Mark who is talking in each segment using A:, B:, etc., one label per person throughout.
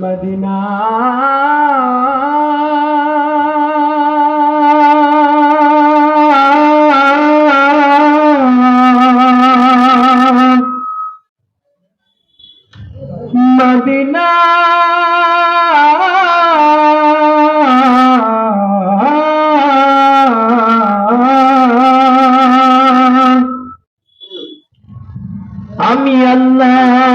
A: Medina. Medina. আমি আল্লাহ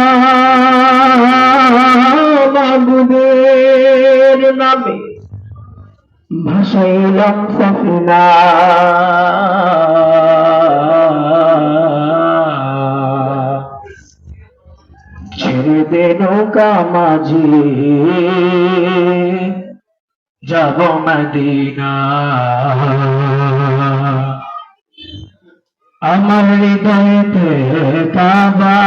A: নামে ভাসাইলাম সফিনা ছেড়ে দে নৌকা মাঝি যাব মদিনা। আমার হৃদয়তে কাবা।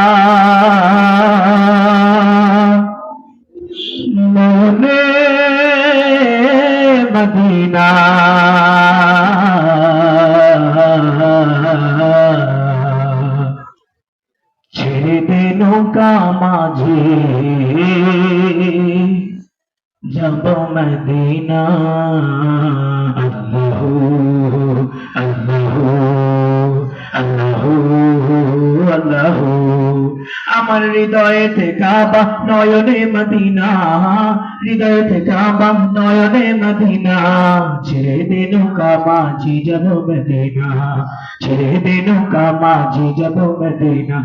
A: যাব মদিনা আল্লাহ আমার হৃদয়ে কাবা নয়নে মদিনা। হৃদয়ে কাবা নয়নে মদিনা। ছেড়ে দে নৌকা মাঝি যাব মদিনা। ছেড়ে দে নৌকা মাঝি যাব মদিনা।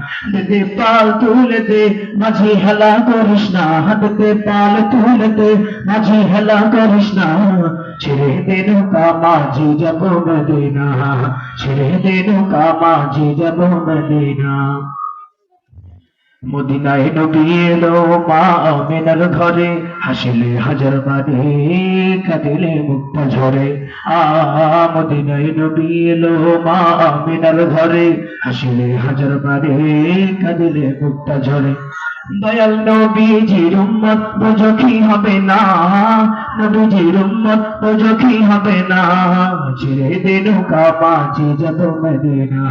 A: দে পাল তুলে দে মাঝি হেলা করিস না। হাতে পাল তুলে দে মাঝি হেলা করিস না। ছেড়ে দে নৌকা মাঝি যাব মদিনা। ছেড়ে দে নৌকা মাঝি যাব মদিনা। মদিনায় নবী এলো মা আমেনার ঘরে। হাসিলে হাজার বারে কাঁদিলে মুক্তা ঝরে। আ, মদিনায় নবী এলো মা আমেনার ঘরে। হাসিলে হাজার বারে কাঁদিলে মুক্তা ঝরে। দয়াল নবীজির উম্মত বোঝো কি হবে না? নবীজির উম্মত বোঝো কি হবে না? ছেড়ে দে নৌকা মাঝি যাব মদিনা।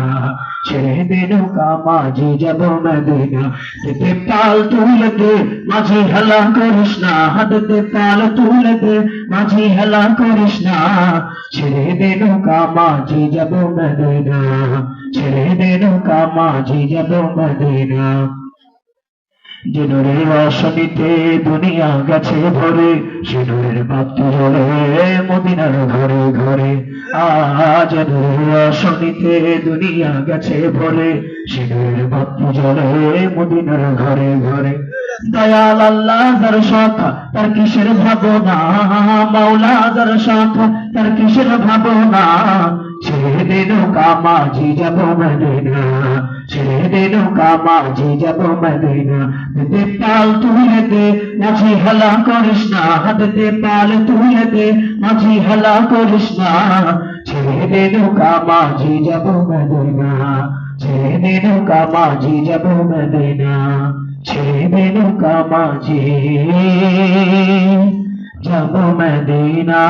A: ছেড়ে দে নৌকা মাঝি যাব মদিনা। তেতে পাল তুলে দে, মাঝি হেলা করিস না। হাতে পাল তুলে দে, মাঝি হেলা করিস না। ছেড়ে দে নৌকা মাঝি যাব মদিনা। ছেড়ে দে নৌকা মাঝি যাব মদিনা। জিনুরের রসনীতে দুনিয়া গেছে ভরে, সিনুরের বাতি জ্বলে মদিনার ঘরে ঘরে। আজ নূরের রসনীতে দুনিয়া গেছে ভরে, সিনুরের বাতি জ্বলে মদিনার ঘরে ঘরে। দয়াল আল্লাহ যার শাখা তার কিসের ভাবনা? মাওলা যার শাখা তার কিসের ভাবনা? ছেড়ে দে নৌকা মাঝি যাব মদিনা ছেড়ে দে নৌকা মাঝি যাব মদিনা দে পাল তুলে দে মাঝি হেলা করিস না হাতে পাল তুলে দে মাঝি হেলা করিস না ছেড়ে দে নৌকা মাঝি যাব মদিনা ছেড়ে দে নৌকা মাঝি যাব মদিনা ছেড়ে দে নৌকা মাঝি যাব মদিনা